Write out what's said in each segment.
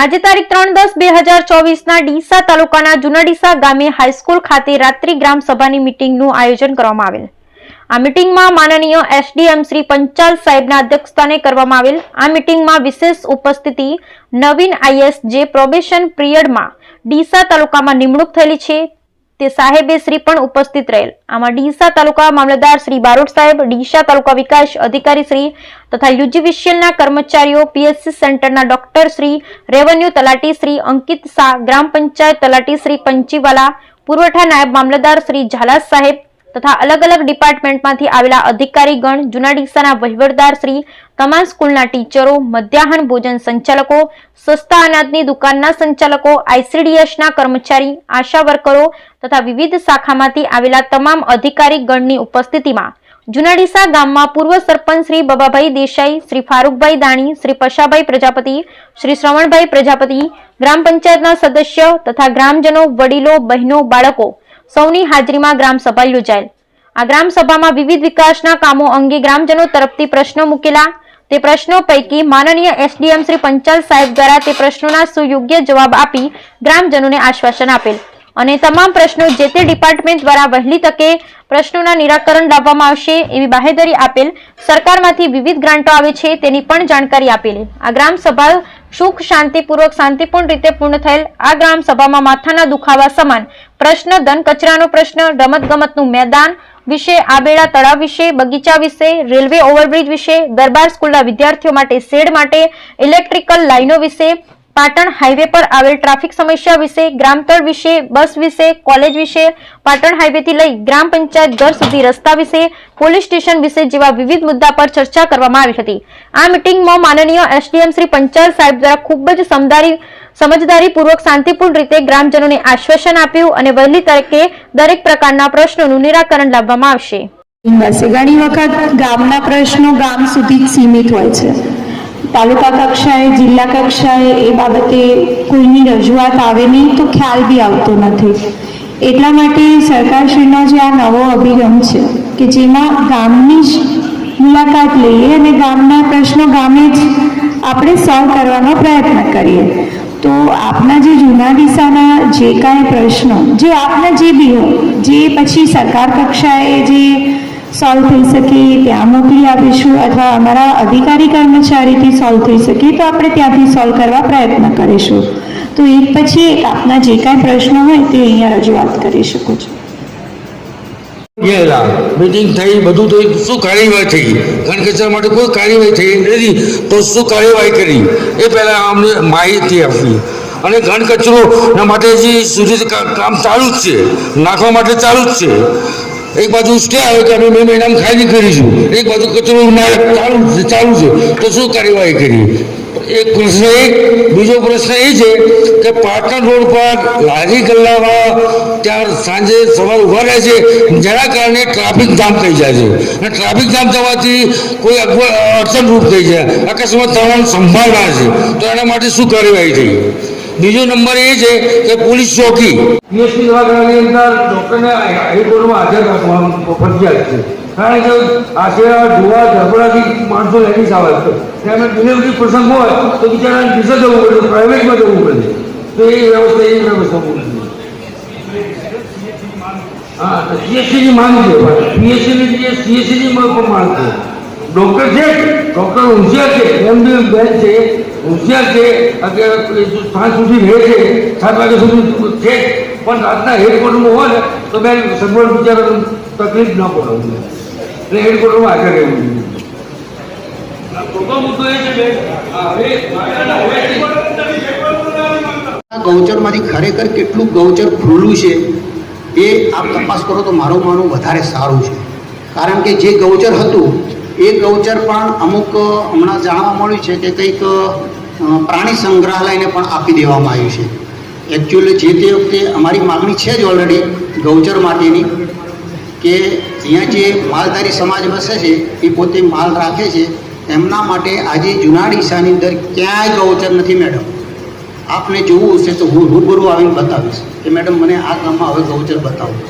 આજે તારીખ ત્રણ દસ બે હજાર ચોવીસના ડીસા તાલુકાના જૂના ડીસા ગામે હાઈસ્કૂલ ખાતે રાત્રિ ગ્રામ સભાની મીટિંગનું આયોજન કરવામાં આવેલ. આ મીટિંગમાં માનનીય એસડીએમ શ્રી પંચાલ સાહેબના અધ્યક્ષસ્થાને કરવામાં આવેલ. આ મીટિંગમાં વિશેષ ઉપસ્થિતિ નવીન આઈએસ જે પ્રોબેશન પિરિયડમાં ડીસા તાલુકામાં નિમણૂક થયેલી છે. તે સાહેબે શ્રી પણ ઉપસ્થિત રહેલ. આમાં ડીસા તાલુકા મામલતદાર શ્રી બારોટ સાહેબ, ડીસા તાલુકા વિકાસ અધિકારી શ્રી તથા યુજીવિશિયલના કર્મચારીઓ, પીએસસી સેન્ટરના ડોક્ટર શ્રી, રેવન્યુ તલાટી શ્રી અંકિત શાહ, ગ્રામ પંચાયત તલાટી શ્રી પંચીવાલા, પુરવઠા નાયબ મામલતદાર શ્રી ઝાલા સાહેબ તથા અલગ અલગ ડિપાર્ટમેન્ટમાંથી આવેલા અધિકારીગણ જૂના ડીસાના વહીવટદાર શ્રી, તમામ સ્કૂલના ટીચરો, મધ્યાહન ભોજન સંચાલકો, સસ્તા અનાજની દુકાનના સંચાલકો, આઈસીડીએસના કર્મચારી, આશા વર્કરો તથા વિવિધ શાખામાંથી આવેલા તમામ અધિકારી ગણની ઉપસ્થિતિમાં જુનાડીસા ગામમાં પૂર્વ સરપંચ શ્રી બબાભાઈ દેસાઈ, શ્રી ફારૂકભાઈ દાણી, શ્રી પશાભાઈ પ્રજાપતિ, શ્રી શ્રવણભાઈ પ્રજાપતિ, ગ્રામ પંચાયતના સદસ્ય તથા ગ્રામજનો, વડીલો, બહેનો, બાળકો સૌની હાજરીમાં ગ્રામ સભા યોજાયેલ. આ ગ્રામ સભામાં વિવિધ વિકાસના કામો અંગે ગ્રામજનો તરફથી પ્રશ્નો મૂકેલા. તે પ્રશ્નો પૈકી માનનીય એસડીએમ શ્રી પંચાલ સાહેબ દ્વારા તે પ્રશ્નોના સુયોગ્ય જવાબ આપી ગ્રામજનોને આશ્વાસન આપેલ. અને તમામ પ્રશ્નો જે તે ડિપાર્ટમેન્ટ દ્વારા વહેલી તકે પ્રશ્નોના નિરાકરણ લાવવામાં આવશે એવી બાહેધરી આપેલ સરકારમાંથી વિવિધ ગ્રાન્ટો આવે છે તેની પણ જાણકારી આપેલી. આ ગ્રામ સભા સુખ, શાંતિપૂર્વક, શાંતિપૂર્ણ રીતે પૂર્ણ થયેલ આ ગ્રામ સભામાં માથાના દુખાવા સમાન પ્રશ્ન ધન કચરાનો પ્રશ્ન, રમતગમતનું મેદાન વિશે, આબેડા તળાવ વિશે, બગીચા વિશે, રેલવે ઓવરબ્રિજ વિશે, દરબાર સ્કૂલના વિદ્યાર્થીઓ માટે, શેડ માટે, ઇલેક્ટ્રિકલ લાઈનો વિશે પાટણ હાઈવે પર આવેલ ટ્રાફિક સમસ્યા વિશે, ગ્રામતળ વિશે, બસ વિશે, કોલેજ વિશે, પાટણ હાઈવેથી લઈ ગ્રામ પંચાયત ઘર સુધી રસ્તા વિશે, પોલીસ સ્ટેશન વિશે જેવા વિવિધ મુદ્દા પર ચર્ચા કરવામાં આવી હતી. આ મિટિંગમાં માનનીય એસડીએમ શ્રી પંચાયત સાહેબ દ્વારા ખૂબ જ સમદારી, સમજદારીપૂર્વક, શાંતિપૂર્ણ રીતે ગ્રામજનોને આશ્વાસન આપ્યું અને વહેલી તરીકે દરેક પ્રકારના પ્રશ્નોનું નિરાકરણ લાવવામાં આવશે. ઘણી વખત ગામના પ્રશ્નો ગામ સુધી સીમિત હોય છે. તાલુકા કક્ષાએ, જિલ્લા કક્ષાએ એ બાબતે કોઈની રજૂઆત આવે નહીં તો ખ્યાલ બી આવતો નથી. એટલા માટે સરકારશ્રીનો જે આ નવો અભિગમ છે કે જેમાં ગામની જ મુલાકાત લઈએ અને ગામના પ્રશ્નો ગામે જ આપણે સોલ્વ કરવાનો પ્રયત્ન કરીએ. તો આપના જે જૂના દિશાના જે કાંઈ પ્રશ્નો, જે આપના જે બી હોય, જે પછી સરકાર કક્ષાએ જે સોલ્વ થઈ શકે, ત્યાં મોકલી આપીશું અથવા અમારા અધિકારી કર્મચારીથી સોલ્વ થઈ શકે, તો આપણે ત્યાંથી સોલ્વ કરવા પ્રયત્ન કરીશું. તો એક પછી એક આપના જે કાંઈ પ્રશ્નો હોય તે અહીંયા રજૂઆત કરી શકો છો. ગયેલા. મિટિંગ થઈ, બધું થઈ શું કાર્યવાહી થઈ? ઘન કચરા માટે કોઈ કાર્યવાહી થઈ નથી, તો શું કાર્યવાહી કરી? એ પહેલાં અમને માહિતી આપવી. અને ઘન કચરો માટે જે સુધી કામ ચાલુ જ છે. નાખવા માટે ચાલુ જ છે. એક બાજુ સ્ટે આવે કે અમે બે મહિનામાં ખાલી કરીશું એક બાજુ કચરો મારે ચાલુ છે ચાલુ છે. તો શું કાર્યવાહી કરી એક પ્રશ્ન એક બીજો પ્રશ્ન એ છે કે પાટણ રોડ પર લારી ગલ્લામાં ત્યાં સાંજે સવાર ઊભા રહે છે, જેના કારણે ટ્રાફિક જામ થઈ જાય છે. અને ટ્રાફિક જામ થવાથી કોઈ અડચણરૂપ થઈ જાય. અકસ્માત થવાની સંભાવના છે. તો એના માટે શું કાર્યવાહી થઈ? બીજો નંબર એ છે કે પોલીસ ચોકી. પીએચસી દવાખાનાની અંદર ડૉક્ટરને હાઈકોર્ટમાં હાજર રાખવાનું ફરજિયાત છે. કારણ કે આશરે જોવા ઝઘડાથી માણસો લેડીઝ આવે છે. ત્યારે ડિલિવરી પ્રસંગ હોય તો બિચારાને બીજે જવું પડે, પ્રાઇવેટમાં જવું પડે. તો એ વ્યવસ્થા એ વ્યવસ્થા બોલી હા, તો સીએસસીની માંગ છે. પીએચસીની જે સીએસસીની પણ માંગ છે ડૉક્ટર છે ડૉક્ટર હોશિયાર છે એમ બી બેન છે. હોશિયાર છે. અત્યારે સાંજ સુધી રહે છે. સાત વાગ્યા સુધી છે પણ રાતના હેડક્વાર્ટરમાં હોય ને તો બેન સગવડ બિચારાને તકલીફ ન પડે એટલે હેડક્વાર્ટરમાં હાજર રહેવું જોઈએ. ગૌચરમાંથી ખરેખર કેટલું ગૌચર ખુલ્લું છે એ આપ તપાસ કરો તો મારું માનવું વધારે સારું છે. કારણ કે જે ગૌચર હતું એ ગૌચર પણ અમુક હમણાં જાણવા મળ્યું છે કે કંઈક પ્રાણી સંગ્રહાલયને પણ આપી દેવામાં આવ્યું છે. એકચ્યુઅલી જે તે વખતે અમારી માગણી છે જ ઓલરેડી ગૌચર માટેની કે અહીંયા જે માલધારી સમાજ વસે છે, એ પોતે માલ રાખે છે, એમના માટે આજે જૂના ડીસાની અંદર ક્યાંય ગૌચર નથી મેડમ. આપને જોવું હશે તો હું રૂબરૂ આવીને બતાવીશ. કે મેડમ, મને આ ગામમાં હવે ગૌચર બતાવો.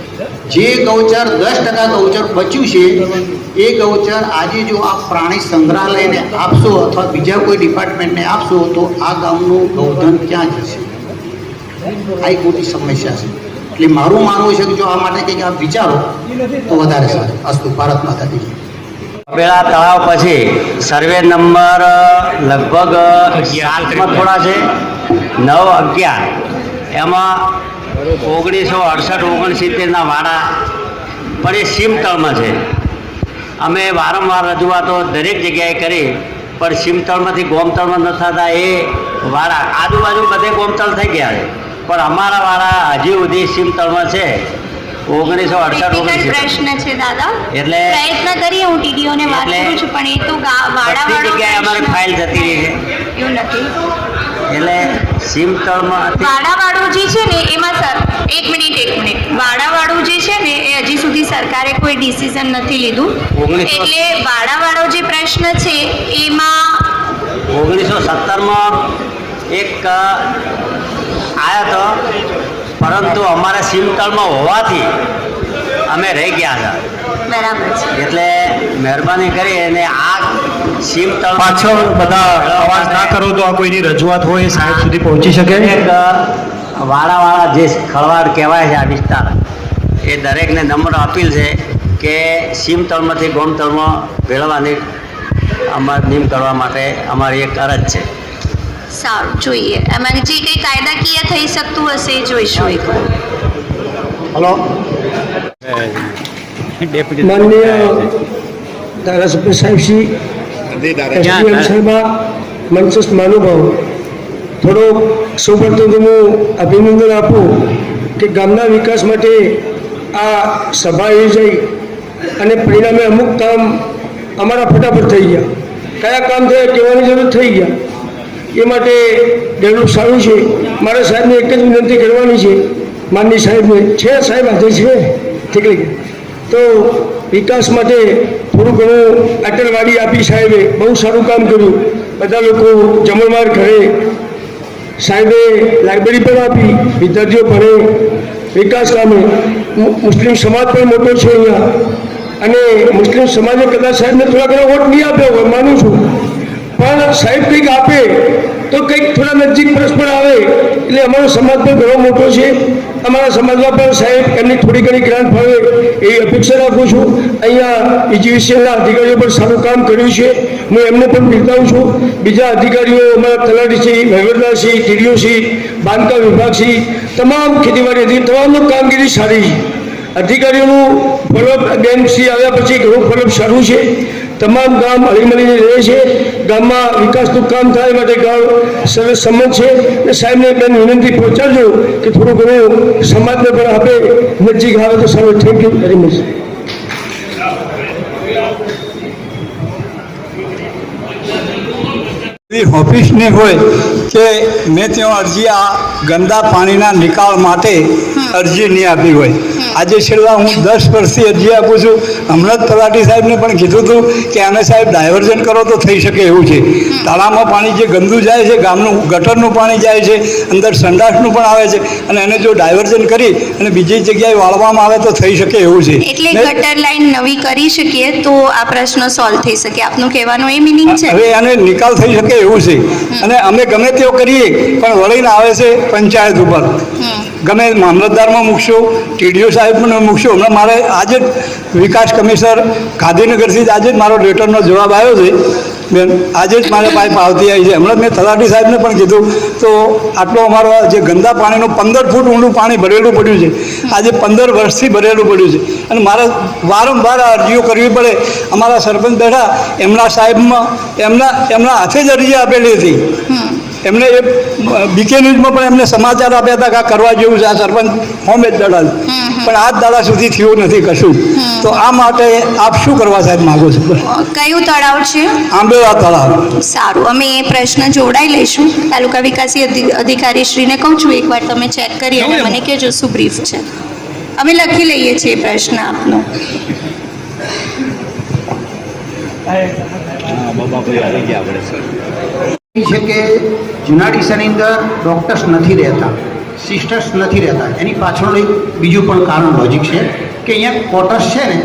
જે ગૌચર દસ ટકા ગૌચર બચ્યું છે એ ગૌચર આજે જો આ પ્રાણી સંગ્રહાલયને આપશો અથવા બીજા કોઈ ડિપાર્ટમેન્ટને આપશો તો આ ગામનું ગૌધન ક્યાં જશે? આ એક મોટી સમસ્યા છે. એટલે મારું માનવું છે કે જો આ માટે કંઈક આપ વિચારો તો વધારે સારું. અસ્તુ ભારત માતા કી જય. પેલા તળાવ પછી સર્વે નંબર લગભગ સાતમાં થોડા છે. નવ અગિયાર. એમાં ઓગણીસો અડસઠ ઓગણસિત્તેરના વાડા પણ એ સીમતળમાં છે. અમે વારંવાર રજૂઆતો દરેક જગ્યાએ કરી પણ સીમતળમાંથી ગોમતળમાં ન થતા એ વાડા આજુબાજુ બધે ગોમતળ થઈ ગયા છે. પણ અમારા વાડા હજી સુધી સીમતળમાં છે. ઓગણીસો અડસઠ ઓગણસિત્તેર. પ્રશ્ન છે દાદા. એટલે પ્રયત્ન કરીએ હું ટીડીઓને વાત કરું છું પણ એ તો બધી જગ્યાએ અમારે ફાઇલ જતી રહી છે. એવું નથી. એટલે સિમતળમાં વાડા વાળું જે છે ને એમાં સર એક મિનિટ એક મિનિટ. વાડાવાળું જે છે ને એ હજી સુધી સરકારે કોઈ ડિસિઝન નથી લીધું. એટલે વાડાવાળો જે પ્રશ્ન છે એમાં ઓગણીસો સત્તરમાં એક આવ્યો હતો પરંતુ અમારા સીમતળમાં હોવાથી અમે રહી ગયા હતા. બરાબર છે. એટલે મહેરબાની કરી અને આ સીમતળ પાછો બધા અવાજ ના કરો તો આ કોઈની રજૂઆત હોય સાહેબ સુધી પહોંચી શકે? એક વાળાવાળા જે ખળવાડ કહેવાય છે આ વિસ્તાર એ દરેકને નમ્ર અપીલ છે કે સીમતળમાંથી ગોમતળમાં ભેળવાની અમાર નિમ કરવા માટે અમારી એક અરજ છે. સારું જોઈએ. એમાં જે કંઈ કાયદાકીય થઈ શકતું હશે એ જોઈશું એક વાર. હલો? માનનીય ધારાસભ્ય સાહેબ શ્રી એસડીએમ સાહેબા મંચસ્થ મહાનુભાવ. થોડો સૌપ્રથમ હું અભિનંદન આપું કે ગામના વિકાસ માટે આ સભા યોજાઈ અને પરિણામે અમુક કામ અમારા ફટાફટ થઈ ગયા. કયા કામ થયા કહેવાની જરૂર થઈ ગયા. એ માટે ડેવલપ સારું છે. મારા સાહેબને એક જ વિનંતી કરવાની છે. માનની સાહેબને. છે સાહેબ આજે છે? ઠીક છે. તો વિકાસ માટે થોડું ઘણું અટલવાડી આપી સાહેબે બહુ સારું કામ કર્યું. બધા લોકો જમણવાર ઘરે સાહેબે લાઇબ્રેરી પણ આપી, વિદ્યાર્થીઓ ભણે. વિકાસ કામે મુસ્લિમ સમાજ પણ મોટો છે અહીંયા. અને મુસ્લિમ સમાજે કદાચ સાહેબને થોડા ઘણા વોટ નહીં આપ્યો હોય માનું છું. પણ સાહેબ કંઈક આપે તો કંઈક થોડા નજીક પ્રશ્ન આવે. એટલે અમારો સમાજ પણ ઘણો મોટો છે. અમારા સમાજમાં પણ સાહેબ, એમની થોડી ઘણી ગ્રાન્ટ ફાવે એવી અપેક્ષા રાખું છું. અહીંયા એજ્યુકેશનના અધિકારીઓ પણ સારું કામ કર્યું છે. હું એમને પણ બિરદાવું છું. બીજા અધિકારીઓ અમારા તલાટી છે વહીવટદાર છે ટીડીઓ છે બાંધકામ વિભાગ છે તમામ ખેતીવાડી અધિક તમામનું કામગીરી સારી છે. અધિકારીઓનું ફોલોઅપ બેનશ્રી આવ્યા પછી ઘણું ફોલોઅપ સારું છે. તમામ ગામ હળીમળીને રહે છે. ગામમાં વિકાસનું કામ થાય માટે ગામ સરસ સંમત છે. અને સાહેબને બેન વિનંતી પહોંચાડજો કે થોડું ઘણું સમાજને પણ આપે. નજીક આવે તો સારું. થેન્ક યુ વેરી મચ ઓફિસની હોય કે મેં ત્યાં અરજી આ ગંદા પાણીના નિકાલ માટે અરજી નહીં આપી હોય. આજે છેલ્લા હું દસ વર્ષથી અરજી આપું છું. હમણાં જ તલાટી સાહેબને પણ કીધું હતું કે આને સાહેબ ડાયવર્ઝન કરો તો થઈ શકે એવું છે. તળાવમાં પાણી જે ગંદુ જાય છે ગામનું ગટરનું પાણી જાય છે અંદર સંડાસનું પણ આવે છે અને એને જો ડાયવર્ઝન કરી અને બીજી જગ્યાએ વાળવામાં આવે તો થઈ શકે એવું છે. એટલે ગટર લાઈન નવી કરી શકીએ તો આ પ્રશ્ન સોલ્વ થઈ શકે. આપનું કહેવાનું એ મિનિંગ છે? હવે આને નિકાલ થઈ શકે એવું છે. અને અમે ગમે તેઓ કરીએ પણ વળીને આવે છે પંચાયત ઉપર. ગમે મામલતદારમાં મૂકશો, ટીડીઓ સાહેબને મૂકશો. હમણાં મારે આજે જ વિકાસ કમિશનર ગાંધીનગરથી જ આજે જ મારો લેટરનો જવાબ આવ્યો છે. બેન આજે જ મારે પાઇપ આવતી આવી છે. હમણાં મેં તલાટી સાહેબને પણ કીધું, તો આટલો અમારો જે ગંદા પાણીનું પંદર ફૂટ ઊંડું પાણી ભરેલું પડ્યું છે. આજે પંદર વર્ષથી ભરેલું પડ્યું છે. અને મારે વારંવાર અરજીઓ કરવી પડે. અમારા સરપંચ બેઠા, એમના સાહેબમાં, એમના એમના હાથે જ અરજી આપેલી હતી. એમને એ બીકે ન્યૂઝમાં પણ એમને સમાચાર આપ્યા હતા કે આ કરવા જેવું છે આ સરપંચ હોમે જ દડા પણ આ દાડા સુધી થયું નથી કશું. તો આ માટે આપ શું કરવા સાહેબ માગો છો? કયું તળાવ છે? આંબેવા તળાવ. સારું અમે એ પ્રશ્ન જોડાઈ લઈશું. તાલુકા વિકાસી અધિકારી શ્રીને કહું છું એકવાર તમે ચેક કરી અને મને કહેજો શું બ્રીફ છે. અમે લખી લઈએ છીએ એ પ્રશ્ન આપનો. એ છે કે જૂના ડીસાની અંદર ડૉક્ટર્સ નથી રહેતા, સિસ્ટર્સ નથી રહેતા. એની પાછળ એક બીજું પણ કારણ લોજિક છે કે અહીંયા ક્વોટર્સ છે ને,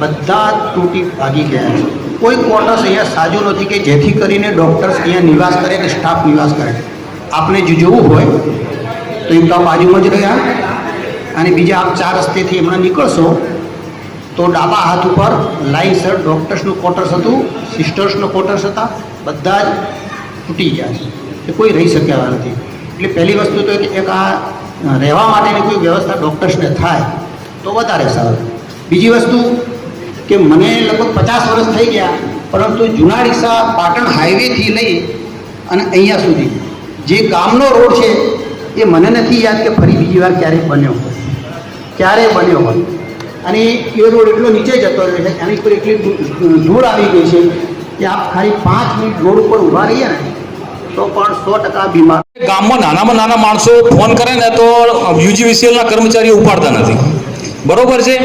બધા તૂટી ભાગી ગયા છે. કોઈ ક્વોટર્સ અહીંયા સાજું નથી કે જેથી કરીને ડૉક્ટર્સ અહીંયા નિવાસ કરે કે સ્ટાફ નિવાસ કરે. આપણે જો જોવું હોય, તો એક તો આ બાજુમાં જ રહ્યા અને બીજા આપ ચાર રસ્તેથી હમણાં નીકળશો, તો ડાબા હાથ ઉપર લાઈનસર ડૉક્ટર્સનું ક્વોટર્સ હતું, સિસ્ટર્સનું ક્વોટર્સ હતા, બધા જ તૂટી ગયા છે એ કોઈ રહી શક્યા નથી. એટલે પહેલી વસ્તુ તો કે એક આ રહેવા માટેની કોઈ વ્યવસ્થા ડૉક્ટર્સને થાય, તો વધારે સારું. બીજી વસ્તુ કે મને લગભગ પચાસ વર્ષ થઈ ગયા, પરંતુ જૂના રિક્ષા પાટણ હાઈવેથી લઈ અને અહીંયા સુધી, જે ગામનો રોડ છે, એ મને નથી યાદ કે ફરી બીજી વાર ક્યારેય બન્યો હોય. ક્યારેય બન્યો હોય. અને એ રોડ એટલો નીચે જતો રહ્યો છે, એની પર એટલી ધૂળ આવી ગઈ છે કે આપ ખાલી પાંચ મિનિટ રોડ ઉપર ઊભા રહીએ ને, તો પણ સો ટકા બીમાર. ગામમાં નાનામાં નાના માણસો ફોન કરે ને તો યુજીવીસીએલના કર્મચારીઓ ઉપાડતા નથી. બરોબર છે?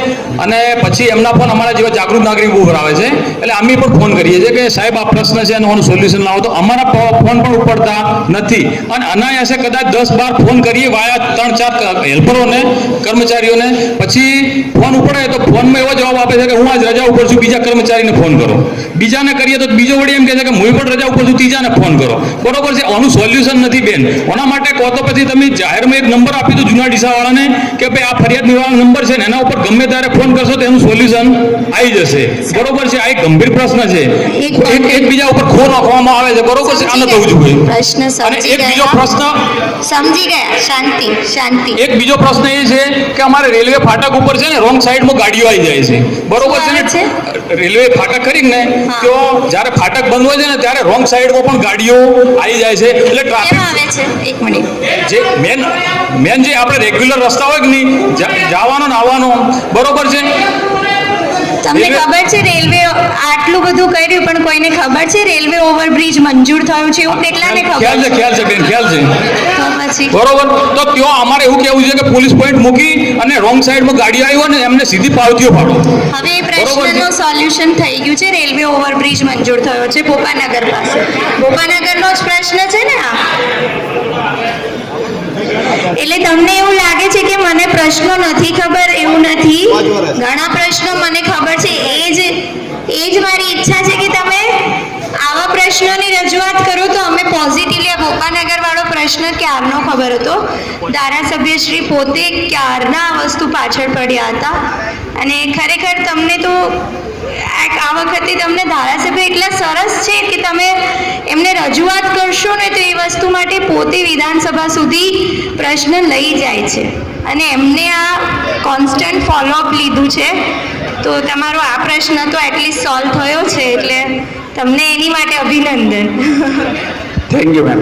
અને પછી એમના ફોન અમારા જેવા જાગૃત નાગરિકો ઉપર આવે છે. એટલે અમે પણ ફોન કરીએ છીએ કે સાહેબ, આ પ્રશ્ન છે આનું સોલ્યુશન લાવો. તો અમારા ફોન પણ ઉપડતા નથી. અને અનાયાસે કદાચ દસ બાર ફોન કરીએ વાયા ત્રણ ચાર હેલ્પરોને કર્મચારીઓને. પછી ફોન ઉપડે તો ફોનમાં એવો જવાબ આપે છે કે હું આજ રજા ઉપર છું, બીજા કર્મચારીને ફોન કરો. બીજાને કરીએ તો બીજો વળી એમ કહે છે કે હું પણ રજા ઉપર છું, ત્રીજાને ફોન કરો. બરોબર છે? આનું સોલ્યુશન નથી બેન. ઓના માટે કહો તો પછી તમે જાહેરમાં એક નંબર આપી દો જૂના ડીસાવાળાને કે ભાઈ આ ફરિયાદ નિવારણ નંબર છે ને એના ઉપર ગમે ત્યારે ફોન કરશો તો એનું સોલ્યુશન આવી જશે. બરોબર છે? આ એક ગંભીર પ્રશ્ન છે. એક એક એકબીજા ઉપર ખો નાખવામાં આવે છે. બરોબર છે? આને થવું જોઈએ પ્રશ્ન અને એક બીજો પ્રશ્ન સમજી ગયા. શાંતિ શાંતિ. એક બીજો પ્રશ્ન એ છે કે અમારે રેલવે ફાટક ઉપર છે ને રોંગ સાઈડમાં ગાડીઓ આવી જાય છે. બરોબર છે ને? રેલવે ફાટક કરીને તો જ્યારે ફાટક બંધ હોય છે ને ત્યારે રોંગ સાઈડમાં પણ ગાડીઓ આવી જાય છે. એટલે ટ્રાફિક આવે છે? એક મિનિટ જે મેન મેન જે આપણે રેગ્યુલર રસ્તા હોય કે નહીં જવાનો ને આવવાનો બરોબર છે? તમને ખબર છે રેલવે આટલું બધું કર્યું પણ કોઈને ખબર છે રેલવે ઓવરબ્રિજ મંજૂર થયું છે એવું કેટલાને ખબર ખ્યાલ છે ખ્યાલ છે બેન ખ્યાલ છે. બરોબર. તો ત્યાં અમારે એવું કેવું છે કે પોલીસ પોઈન્ટ મૂકી અને રોંગ સાઈડમાં ગાડી આવી હોય ને એમને સીધી પાવતીઓ પાડો. હવે એ પ્રશ્નનો પ્રશ્નનું સોલ્યુશન થઈ ગયું છે રેલવે ઓવરબ્રિજ મંજૂર થયો છે ભોપાનગર પાસે. ભોપાનગરનો જ પ્રશ્ન છે ને આ? એટલે તમને એવું લાગે છે કે મને પ્રશ્નો નથી ખબર? એવું નથી? ઘણા પ્રશ્નો મને ખબર છે. એ જ એ જ મારી ઈચ્છા છે કે તમે આવા પ્રશ્નોની રજૂઆત કરો તો અમે પોઝિટિવલી આ ભોપાનગર વાળો પ્રશ્ન ક્યારનો ખબર હતો? ધારાસભ્યશ્રી પોતે ક્યારના વસ્તુ પાછળ પડ્યા હતા? અને ખરેખર તમને તો આ વખતે તમને ધારાસભ્ય એટલા સરસ છે કે તમે એમને રજૂઆત કરશો ને તો એ વસ્તુ માટે પોતે વિધાનસભા સુધી પ્રશ્ન લઈ જાય છે. અને એમને આ કોન્સ્ટન્ટ ફોલોઅપ લીધું છે. તો તમારો આ પ્રશ્ન તો એટલીસ્ટ સોલ્વ થયો છે એટલે તમને એની માટે અભિનંદન. Thank you ma'am